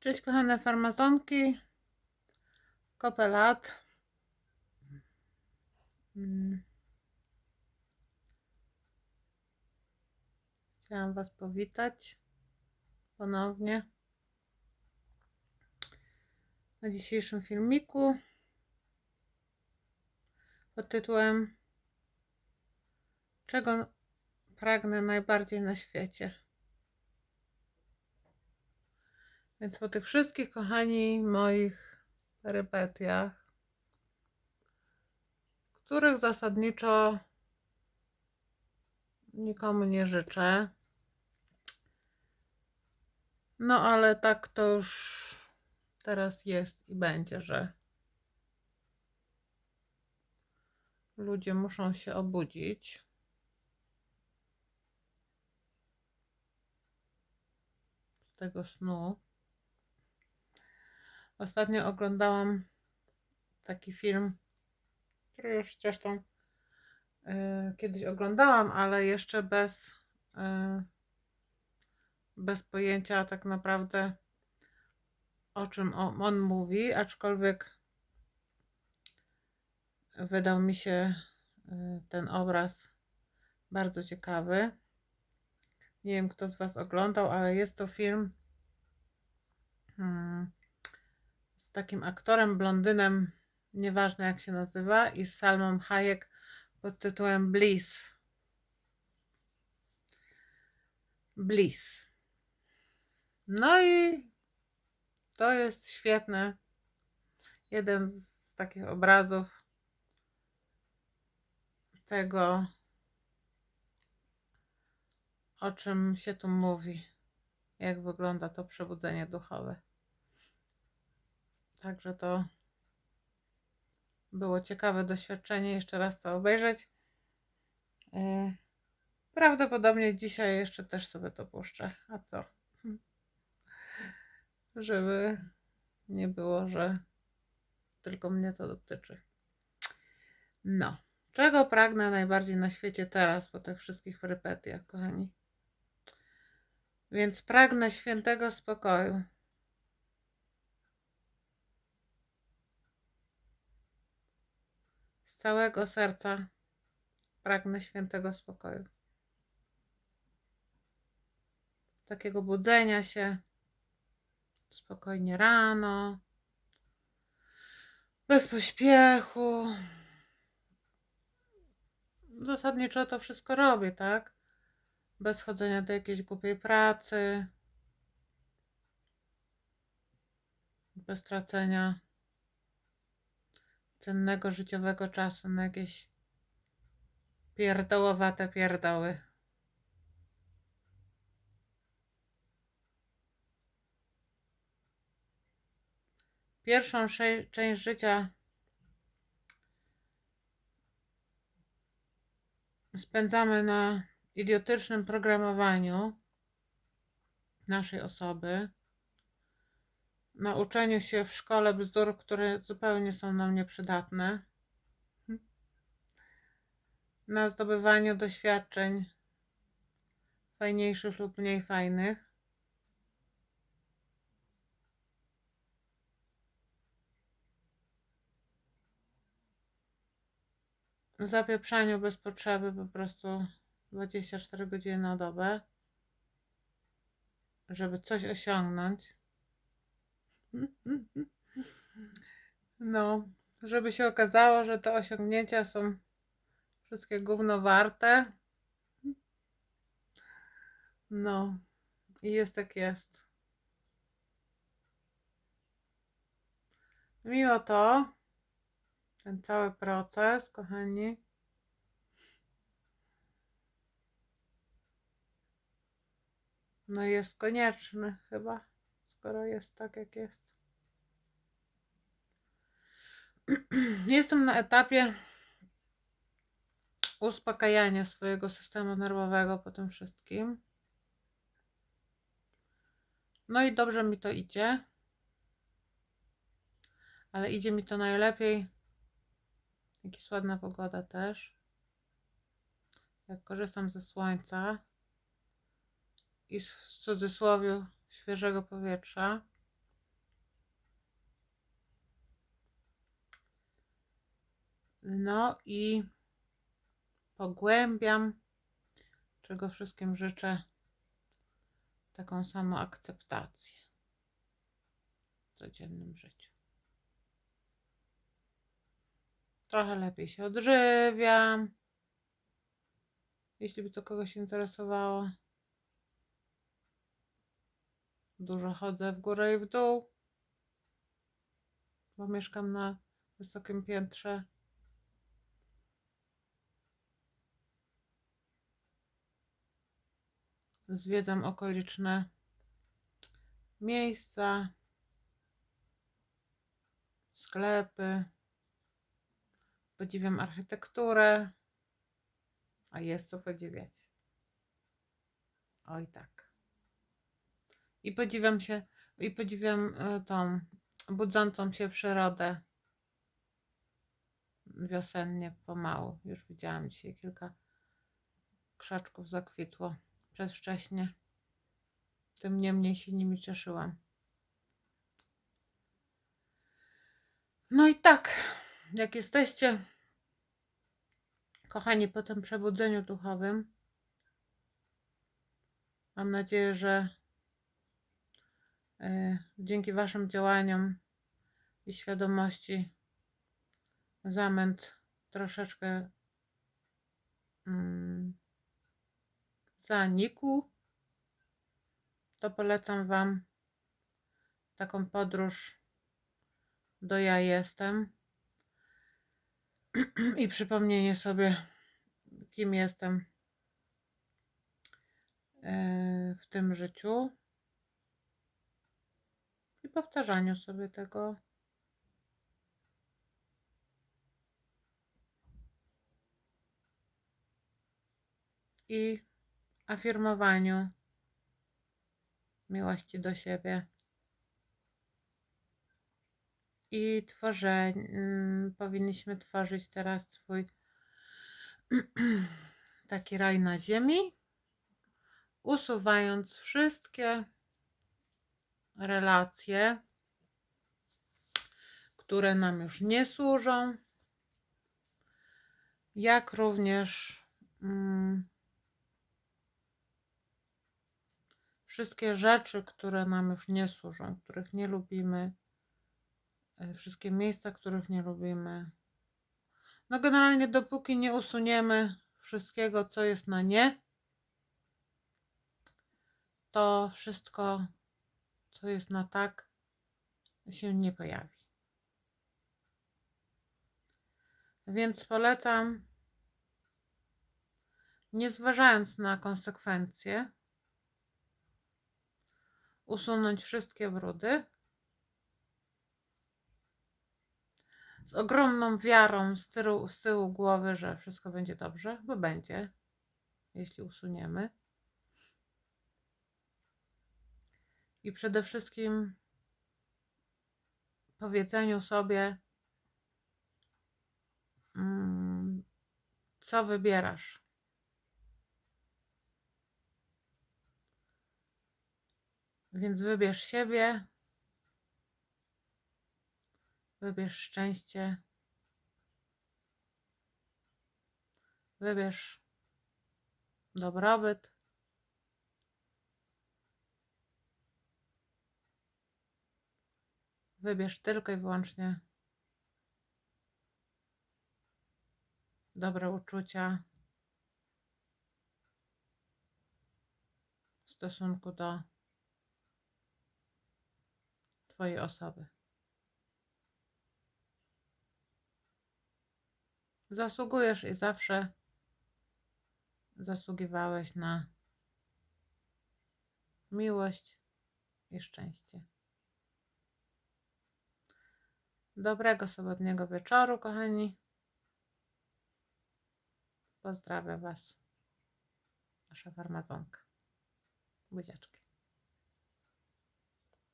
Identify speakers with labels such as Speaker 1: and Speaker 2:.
Speaker 1: Cześć kochane farmazonki. Kopę lat. Mm. Chciałam Was powitać ponownie na dzisiejszym filmiku pod tytułem Czego pragnę najbardziej na świecie? Więc po tych wszystkich, kochani, moich perypetiach, których zasadniczo nikomu nie życzę, no ale tak to już teraz jest i będzie, że ludzie muszą się obudzić. Z tego snu. Ostatnio oglądałam taki film, który już zresztą e, kiedyś oglądałam, ale jeszcze bez, e, bez pojęcia tak naprawdę o czym on, on mówi, aczkolwiek wydał mi się e, ten obraz bardzo ciekawy. Nie wiem, kto z Was oglądał, ale jest to film hmm, takim aktorem, blondynem, nieważne jak się nazywa, i z Salmą Hayek pod tytułem Bliss. Bliss. No i to jest świetny, jeden z takich obrazów tego, o czym się tu mówi, jak wygląda to przebudzenie duchowe. Także to było ciekawe doświadczenie. Jeszcze raz to obejrzeć. E, Prawdopodobnie dzisiaj jeszcze też sobie to puszczę. A co? Żeby nie było, że tylko mnie to dotyczy. No. Czego pragnę najbardziej na świecie teraz po tych wszystkich perypetiach, kochani? Więc pragnę świętego spokoju. Całego serca pragnę świętego spokoju. Takiego budzenia się spokojnie rano, bez pośpiechu. Zasadniczo to wszystko robię, tak? Bez chodzenia do jakiejś głupiej pracy, bez tracenia cennego życiowego czasu na jakieś pierdołowate pierdoły. Pierwszą część życia spędzamy na idiotycznym programowaniu naszej osoby, na uczeniu się w szkole bzdur, które zupełnie są nam nieprzydatne, na zdobywaniu doświadczeń fajniejszych lub mniej fajnych. Zapieprzaniu bez potrzeby po prostu 24 godziny na dobę, żeby coś osiągnąć. No, żeby się okazało, że te osiągnięcia są wszystkie gówno warte. No, i jest tak jest. Mimo to, ten cały proces, kochani, no jest konieczny chyba, skoro jest tak jak jest. Jestem na etapie uspokajania swojego systemu nerwowego po tym wszystkim. No i dobrze mi to idzie. Ale idzie mi to najlepiej. Jak ładna pogoda też. Jak korzystam ze słońca i w cudzysłowie świeżego powietrza. No i pogłębiam, czego wszystkim życzę, taką samą akceptację w codziennym życiu. Trochę lepiej się odżywiam. Jeśli by to kogoś interesowało. Dużo chodzę w górę i w dół, bo mieszkam na wysokim piętrze. Zwiedzam okoliczne miejsca, sklepy, podziwiam architekturę, a jest co podziwiać. Oj tak. I podziwiam się, i podziwiam e, tą budzącą się przyrodę wiosennie pomału. Już widziałam dzisiaj kilka krzaczków zakwitło przedwcześnie. Tym niemniej się nimi cieszyłam. No i tak, jak jesteście, kochani, po tym przebudzeniu duchowym, mam nadzieję, że dzięki Waszym działaniom i świadomości zamęt troszeczkę mm, zanikł, to polecam Wam taką podróż do ja jestem. I przypomnienie sobie, kim jestem e, w tym życiu i powtarzaniu sobie tego. I afirmowaniu miłości do siebie. I tworzenie, powinniśmy tworzyć teraz swój taki raj na ziemi, usuwając wszystkie relacje, które nam już nie służą, jak również mm, wszystkie rzeczy, które nam już nie służą, których nie lubimy, e, wszystkie miejsca, których nie lubimy. No generalnie dopóki nie usuniemy wszystkiego, co jest na nie, to wszystko, co jest na tak, się nie pojawi. Więc polecam, nie zważając na konsekwencje, usunąć wszystkie brudy. Z ogromną wiarą z tyłu, z tyłu głowy, że wszystko będzie dobrze, bo będzie, jeśli usuniemy. I przede wszystkim powiedzeniu sobie, mm, co wybierasz. Więc wybierz siebie, wybierz szczęście, wybierz dobrobyt. Wybierz tylko i wyłącznie dobre uczucia w stosunku do Twojej osoby. Zasługujesz i zawsze zasługiwałeś na miłość i szczęście. Dobrego sobotniego wieczoru, kochani. Pozdrawiam Was. Wasza farmazonka. Buziaczki.